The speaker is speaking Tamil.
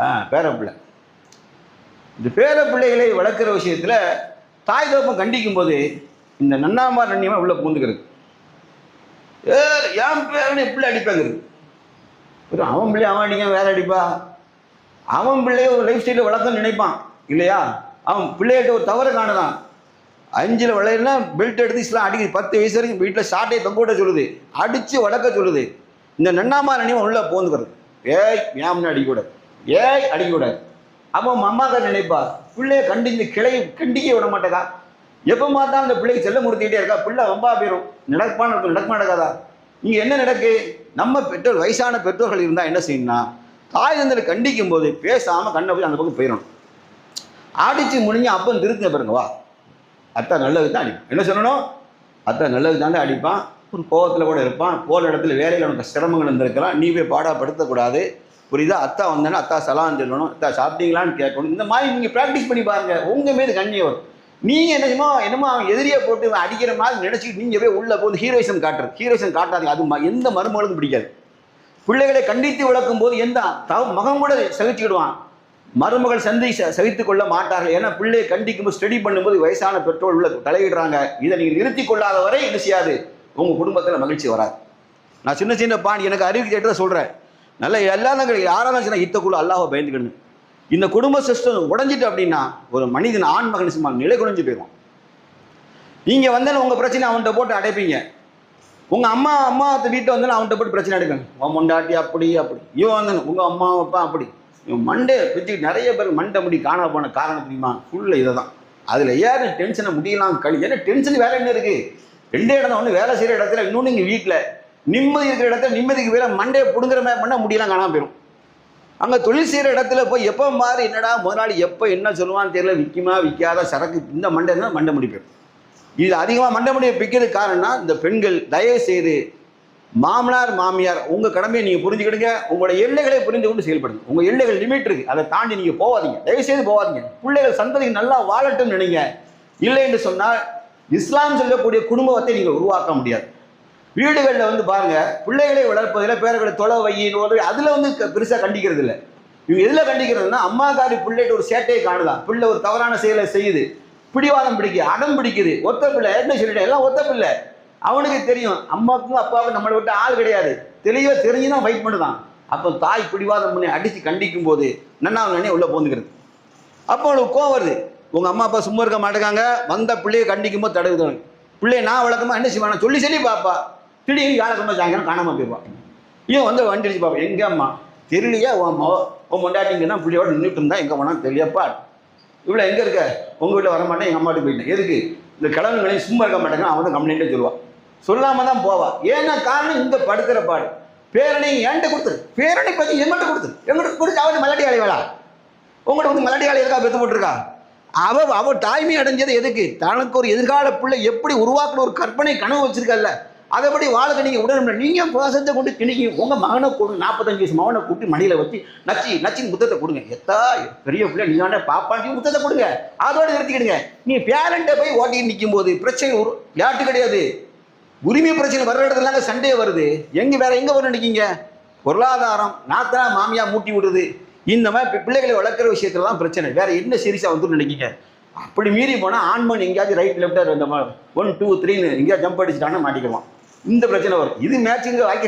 ஆ பேர பிள்ளை. இந்த பேர பிள்ளைகளை வளர்க்குற விஷயத்தில் தாய் தோப்பம் கண்டிக்கும் போது இந்த நன்னாமார் நன்னியமாக உள்ளே பூந்துக்கிறது ஏ என் பேரனை பிள்ளை அடிப்பாங்கிறது ஒரு அவன் பிள்ளை அவன் அடிக்க வேற அடிப்பா? அவன் பிள்ளைய ஒரு லைஃப் ஸ்டைலில் வளர்க்கணும்னு நினைப்பான். இல்லையா? அவன் பிள்ளைகிட்ட ஒரு தவறு காணுதான். அஞ்சில் விளையாடுனா பெல்ட் எடுத்து இஸ்லாம் அடிக்குது. பத்து வயசு வரைக்கும் வீட்டில் ஷார்ட்டை தொங்க விட சொல்லுது. அடித்து வளர்க்க சொல்லுது. இந்த நன்னாமா நினைவு உள்ளே போந்துக்கிறது ஏய் முன்னாடி கூட ஏய் அடிக்கக்கூடாது அப்போ அம்மா தான் நினைப்பா பிள்ளைய கண்டி இந்த கிளை கண்டிக்க விட மாட்டேக்கா. எப்போ பார்த்தா அந்த பிள்ளைக்கு செல்ல முடித்திட்டே இருக்கா. பிள்ளை ரொம்ப போயிடும் நடப்பான இருக்கும் நடக்க நடக்காதா இங்கே என்ன நடக்கு? நம்ம பெற்றோர் வயசான பெற்றோர்கள் இருந்தால் என்ன செய்யணும்னா தாய் தந்தரை கண்டிக்கும் போது பேசாமல் கண்ணை போய் அந்த பக்கம் போயிடணும். ஆடிச்சு முடிஞ்சு அப்பன் திருத்தின பாருங்க வா. அத்தா நல்லது தான் அடிப்பான். என்ன சொல்லணும்? அத்தா நல்லது தானே அடிப்பான். ஒரு கோபத்தில் கூட இருப்பான். போகிற இடத்துல வேலையில் உனக்கு சிரமங்கள் இருந்திருக்கலாம் நீ போய் பாடாப்படுத்தக்கூடாது புரியுதா? அத்தா வந்தேன்னா அத்தா சலான்னு சொல்லணும் அத்தா சாப்பிட்டீங்களான்னு கேட்கணும். இந்த மாதிரி நீங்கள் ப்ராக்டிஸ் பண்ணி பாருங்கள் உங்கள் மீது கண்ணியம் வரும். நீங்கள் என்னமோ என்னமோ அவன் எதிரியை போட்டு அடிக்கிற மாதிரி நினச்சிட்டு நீங்கள் போய் உள்ளே போது ஹீரோயிசம் காட்டுறது. ஹீரோயிசம் காட்டாதீங்க. அது எந்த மருமகளுக்கும் பிடிக்காது. பிள்ளைகளை கண்டித்து வளர்க்கும் போது எந்த தவ மகன் கூட சகிச்சுக்கிடுவான். மருமகள் சந்தி ச- சகித்துக் கொள்ள மாட்டார்கள். ஏன்னா பிள்ளையை கண்டிக்கும் போது ஸ்டடி பண்ணும்போது வயசான பெற்றோர் உள்ள தலையிடுறாங்க. இதை நீங்கள் நிறுத்தி கொள்ளாத வரை என்ன செய்யாது. உங்கள் குடும்பத்தில் மகிழ்ச்சி வராது. நான் சின்ன சின்ன பாணி எனக்கு அறிவு கேட்டதை சொல்கிறேன் நல்ல எல்லாரும் யாராலும் சின்ன இத்தக்குள்ள அல்லாவை பயந்துக்கணும் இந்த குடும்ப சிஸ்டம் உடஞ்சிட்டு அப்படின்னா ஒரு மனிதன் ஆண் மகன் சும்மா நிலை குறைஞ்சு போயிடும் நீங்கள் வந்தாலும் உங்கள் பிரச்சனை அவன்கிட்ட போட்டு அடைப்பீங்க. உங்கள் அம்மா அம்மா வீட்டை வந்து அவன்கிட்ட போட்டு பிரச்சனை அடைப்பாங்க. உன் மொண்டாட்டி அப்படி அப்படி. இவன் வந்தானு உங்கள் அம்மா அப்பா அப்படி. இவன் மண்டே பிச்சு நிறைய பேர் மண்டை முடி காண போன காரணம் தெரியுமா? ஃபுல்ல இதை தான் அதில் ஏன் டென்ஷனை முடியலாம் கழி ஏன்னா டென்ஷன் வேலை என்ன இருக்குது ரெண்டே இடம் தான் ஒன்று வேலை செய்கிற இடத்துல இன்னொன்று இங்கே வீட்டில் நிம்மதி இருக்கிற இடத்துல நிம்மதிக்கு பேர மண்டையை பிடுங்குற மாதிரி பண்ணால் முடியலாம் காணாம போயிடும் அங்கே தொழில் செய்கிற இடத்துல போய் எப்போ மாறி என்னடா முதலாளி எப்போ என்ன சொல்லுவான்னு தெரியல விற்குமா விற்காத சரக்கு இந்த மண்டை இருந்தால் மண்டை முடி போயிடும் இது அதிகமாக மண்டை முடியை பிக்கிறதுக்கு காரணம்னா இந்த பெண்கள் தயவு செய்து மாமனார் மாமியார் உங்கள் கடமையை நீங்கள் புரிஞ்சுக்கிடுங்க உங்களோட எல்லைகளை புரிந்து கொண்டு செயல்படுங்க. உங்கள் எல்லைகள் லிமிட் இருக்குது அதை தாண்டி நீங்கள் போகாதீங்க தயவு செய்து போகாதீங்க பிள்ளைகள் சந்ததி நல்லா வாழட்டும் நினைங்க. இல்லை என்று சொன்னால் இஸ்லாம் சொல்லக்கூடிய குடும்பத்தை நீங்கள் உருவாக்க முடியாது. வீடுகளில் வந்து பாருங்க பிள்ளைகளை வளர்ப்பதில் பேர்களை தொலை வையின்னு அதில் வந்து க- கண்டிக்கிறது இல்லை. இவங்க எதில் கண்டிக்கிறதுனா அம்மாக்காரி பிள்ளைகிட்ட ஒரு சேட்டையை காணுதான். பிள்ளை ஒரு தவறான செயலை செய்யுது. பிடிவாதம் பிடிக்குது அடம் பிடிக்குது. ஒத்த பிள்ளை என்ன சொல்லிட்டேன் எல்லாம் ஒத்த பிள்ளை. அவனுக்கு தெரியும் அம்மாவுக்கும் அப்பாவுக்கும் நம்மளை விட்டு ஆள் கிடையாது. தெளிவாக தெரிஞ்சு தான் ஃபைட் பண்ணுதான். அப்போ தாய் பிடிவாதம் பண்ணி அடித்து கண்டிக்கும் போது நன்னே உள்ளே போந்துக்கிறது. அப்போ அவனுக்கு கோவம் வருது. உங்கள் அம்மா அப்பா சும்மா இருக்க மாட்டேங்காங்க. வந்த பிள்ளையை கண்டிக்கும் போது தடுக்குது பிள்ளைய நான் வளர்க்கமா என்ன செய்வானா? சொல்லி சொல்லி பாப்பா. திடீர்னு வியாழக்கிழமை சாயங்காலம் காணாமல் போயிருப்பான் இவன் வந்து வண்டி அடிச்சு பாப்பா எங்க அம்மா? தெரியலையா? உன் அம்மா உன் முண்டாட்டிங்கன்னா பிள்ளையோட நின்றுட்டு இருந்தா எங்கே போனால் தெரியப்பா இவ்வளோ எங்கே இருக்க? உங்கள் வீட்டில் வரமாட்டேன் எங்கள் அம்மாட்டு போயிட்டேன். எதுக்கு? இந்த கிழங்குகளையும் சும்மா இருக்க மாட்டேங்க அவன் தான் கம்ப்ளைண்ட்டே சொல்லுவான் சொல்லாமல் தான் போவான் ஏன்னா காரணம் இந்த படுக்கிற பாடு. பேரணி ஏன்ட்டு கொடுத்துரு பேரணி பற்றி எங்கிட்ட கொடுத்துரு எங்கிட்ட கொடுத்து அவன் மலட்டி ஆளைவாளா? உங்கள்கிட்ட வந்து மலாட்டி ஆலை இருக்கா பெற்று போட்டிருக்கா? அவ அவ தாய்மை அடைஞ்சது எதுக்கு? தனக்கு ஒரு எதிர்கால பிள்ளை எப்படி உருவாக்கின ஒரு கற்பனை கனவு வச்சிருக்கல்ல அதைப்படி வாழக நீங்கள் உடனே நீங்க பாசத்தை கொண்டு திணிக்கி உங்கள் மகனை கொடு நாற்பத்தஞ்சு வயசு மகனை கூட்டி மணியில் வச்சு நச்சி நச்சின் முத்தத்தை கொடுங்க. எத்தா பெரிய பிள்ளை நீ தானே பாப்பாண்டி முத்தத்தை கொடுங்க. அதோட நிறுத்திக்கிடுங்க. நீ பேரண்ட்டை போய் ஓட்டி நிற்கும் போது பிரச்சனை ஒரு விளையாட்டு கிடையாது. உரிமை பிரச்சனை வர்ற இடத்துல சண்டே வருது. எங்கே வேற எங்கே வரும் நிற்கிங்க பொருளாதாரம் நாத்தனா மாமியா மூட்டி விடுறது. இந்த மாதிரி பிள்ளைகளை வளர்க்குற விஷயத்துல தான் பிரச்சனை. வேற என்ன சீரியஸாக வந்து நினைக்கிங்க? அப்படி மீறி போனால் ஆண்மன் எங்கேயாச்சும் ரைட் லெஃப்டாக இருந்த மாதிரி ஒன் டூ த்ரீன்னு எங்கேயாவது ஜம்ப் அடிச்சுட்டான்னா மாட்டிக்குவான் இந்த பிரச்சனை வரும். இது மேட்சிங்க வாக்கி